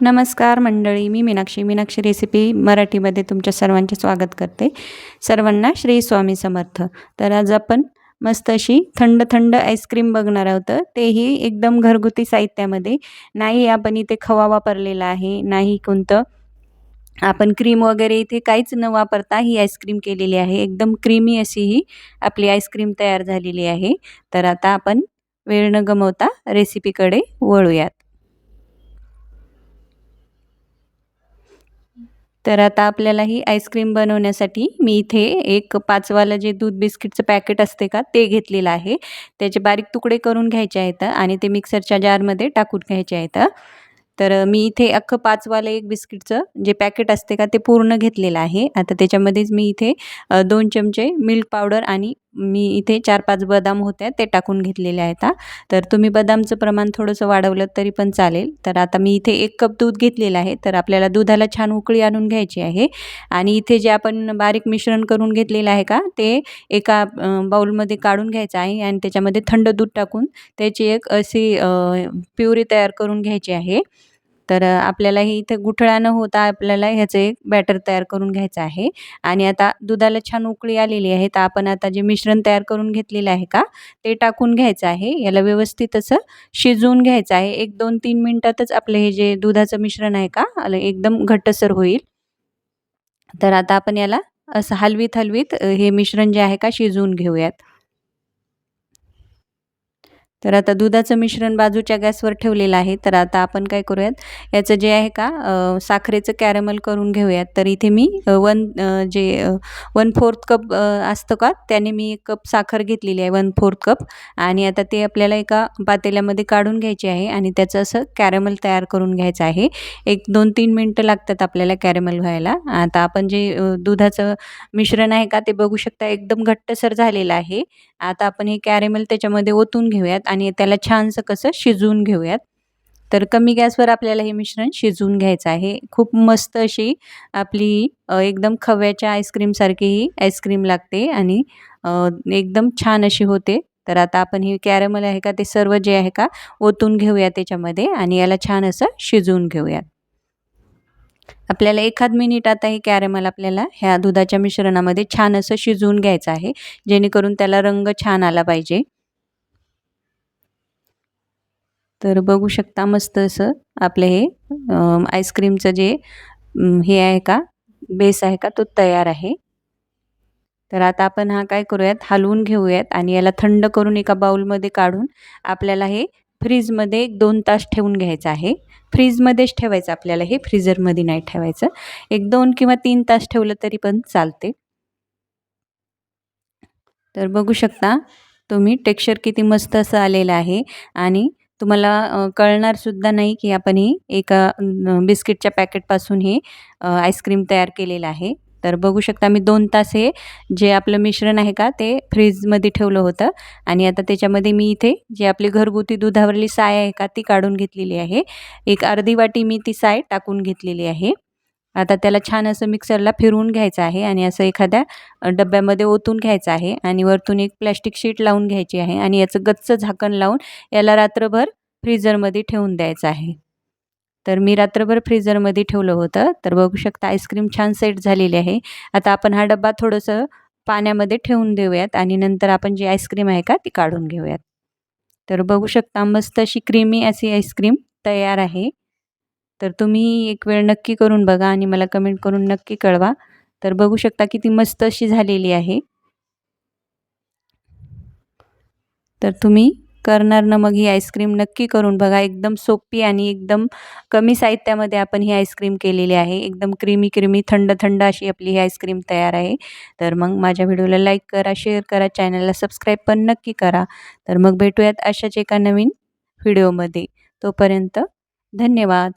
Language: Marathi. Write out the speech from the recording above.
नमस्कार मंडळी मी मीनाक्षी. मीनाक्षी रेसिपी मराठीमध्ये तुमच्या सर्वांचे स्वागत करते. सर्वांना श्री स्वामी समर्थ. तर आज आपण मस्त अशी थंड थंड आईस्क्रीम बघणार आहोत. तेही एकदम घरगुती साहित्यामध्ये. नाही आपण इथे खवा वापरलेला आहे. नाही कोणतं. आपण क्रीम वगैरे इथे काहीच न वापरता ही आईस्क्रीम केलेली आहे. एकदम क्रीमी अशी ही आपली आईस्क्रीम तयार झालेली आहे. तर आता आपण वेळ न गमवता रेसिपीकडे वळूयात. तर आता आपल्याला ही आईस्क्रीम बनवण्यासाठी मी इथे एक पाचवालं जे दूध बिस्किटचं पॅकेट असते का ते घेतलेलं आहे. त्याचे बारीक तुकडे करून घ्यायचे आहेत आणि ते मिक्सरच्या जारमध्ये टाकून घ्यायचे आहेत. तर मी इथे अख्खं पाचवालं एक बिस्किटचं जे पॅकेट असते का ते पूर्ण घेतलेलं आहे. आता त्याच्यामध्येच मी इथे दोन चमचे मिल्क पावडर आणि मी इथे चार पाच बदाम होत्या ते टाकून घेतलेले आहेत तर तुम्ही बदामचं प्रमाण थोडंसं वाढवलं तरी पण चालेल. तर आता मी इथे एक कप दूध घेतलेलं आहे तर आपल्याला दुधाला छान उकळी आणून घ्यायची आहे. आणि इथे जे आपण बारीक मिश्रण करून घेतलेलं आहे का ते एका बाऊलमध्ये काढून घ्यायचं आहे आणि त्याच्यामध्ये थंड दूध टाकून त्याची एक अशी प्युरी तयार करून घ्यायची आहे. तर आपल्याला हे इथं गुठळा न होता आपल्याला ह्याचं एक बॅटर तयार करून घ्यायचं आहे. आणि आता दुधाला छान उकळी आलेली आहे तर आपण आता जे मिश्रण तयार करून घेतलेलं आहे का ते टाकून घ्यायचं आहे. याला व्यवस्थित असं शिजवून घ्यायचं आहे. एक दोन तीन मिनटातच आपलं हे जे दुधाचं मिश्रण आहे का एकदम घट्टसर होईल. तर आता आपण याला असं हलवीत हलवीत हे मिश्रण जे आहे का शिजवून घेऊयात. तर आता दुधाचं मिश्रण बाजूच्या गॅसवर ठेवलेलं आहे. तर आता आपण काय करूयात? याचं जे आहे का साखरेचं कॅरमल करून घेऊयात. तर इथे मी वन जे वन फोर्थ कप असतं का त्याने मी एक कप साखर घेतलेली आहे वन फोर्थ कप. आणि आता ते आपल्याला एका पातेल्यामध्ये काढून घ्यायचे आहे आणि त्याचं असं कॅरमल तयार करून घ्यायचं आहे. एक दोन तीन मिनटं लागतात आपल्याला कॅरमल व्हायला. आता आपण जे दुधाचं मिश्रण आहे का ते बघू शकता एकदम घट्टसर झालेलं आहे. आता आपण हे कॅरेमल त्याच्यामध्ये ओतून घेऊयात आणि त्याला छानसं कसं शिजवून घेऊयात. तर कमी गॅसवर आपल्याला हे मिश्रण शिजवून घ्यायचं आहे. खूप मस्त अशी आपली एकदम खव्याच्या आईस्क्रीमसारखी ही आईस्क्रीम लागते आणि एकदम छान अशी होते. तर आता आपण हे कॅरेमल आहे का ते सर्व जे आहे का ओतून घेऊया त्याच्यामध्ये आणि याला छान असं शिजवून घेऊयात. आपल्याला एखाद मिनिट आता हे कॅरेमल आपल्याला ह्या दुधाच्या मिश्रणामध्ये छान असं शिजवून घ्यायचं आहे जेणेकरून त्याला रंग छान आला पाहिजे. तर बघू शकता मस्त असं आपलं हे आईस्क्रीमचं जे हे आहे का बेस आहे का तो तयार आहे. तर आता आपण हा काय करूयात हलवून घेऊयात आणि याला थंड करून एका बाउलमध्ये काढून आपल्याला हे फ्रीजमध्ये एक दोन तास ठेवून घ्यायचं आहे. फ्रीजमध्येच ठेवायचं आपल्याला हे फ्रीजरमध्ये नाही ठेवायचं. एक दोन किंवा तीन तास ठेवलं तरी पण चालते. तर बघू शकता तुम्ही टेक्स्चर किती मस्त असं आलेलं आहे आणि तुम्हाला कळणारसुद्धा नाही की आपण ही एका बिस्किटच्या पॅकेटपासून हे आईस्क्रीम तयार केलेलं आहे. तर बघू शकता मी दोन तास हे जे आपलं मिश्रण आहे का ते फ्रीजमध्ये ठेवलं होतं. आणि आता त्याच्यामध्ये मी इथे जे आपली घरगुती दुधावरली साय आहे का ती काढून घेतलेली आहे. एक अर्धी वाटी मी ती साय टाकून घेतलेली आहे. आता त्याला छान असं मिक्सरला फिरवून घ्यायचं आहे आणि असं एखाद्या डब्यामध्ये ओतून घ्यायचं आहे आणि वरतून एक प्लॅस्टिक शीट लावून घ्यायची आहे आणि याचं गच्च झाकण लावून याला रात्रभर फ्रीजरमध्ये ठेवून द्यायचं आहे. तर मी रात्रभर फ्रीजरमध्ये ठेवलं होतं. तर बघू शकता आईस्क्रीम छान सेट झालेली आहे. आता आपण हा डब्बा थोडंसं पाण्यामध्ये ठेवून देऊयात आणि नंतर आपण जी आईस्क्रीम आहे का ती काढून घेऊयात. तर बघू शकता मस्त अशी क्रीमी अशी आईस्क्रीम तयार आहे. तर तुम्ही एक वेळ नक्की करून बघा आणि मला कमेंट करून नक्की कळवा. तर बघू शकता किती मस्त अशी झालेली आहे. तर तुम्ही करणार ना मग ही आईस्क्रीम नक्की करून बघा. एकदम सोपी आणि एकदम कमी साहित्यामध्ये आपण ही आईस्क्रीम केलेली आहे. एकदम क्रीमी क्रीमी थंड थंड अशी आपली ही आईस्क्रीम तयार आहे. तर मग माझ्या व्हिडिओला लाईक करा शेअर करा चॅनलला सबस्क्राईब पण नक्की करा. तर मग भेटूयात अशाच एका नवीन व्हिडिओमध्ये. तोपर्यंत धन्यवाद.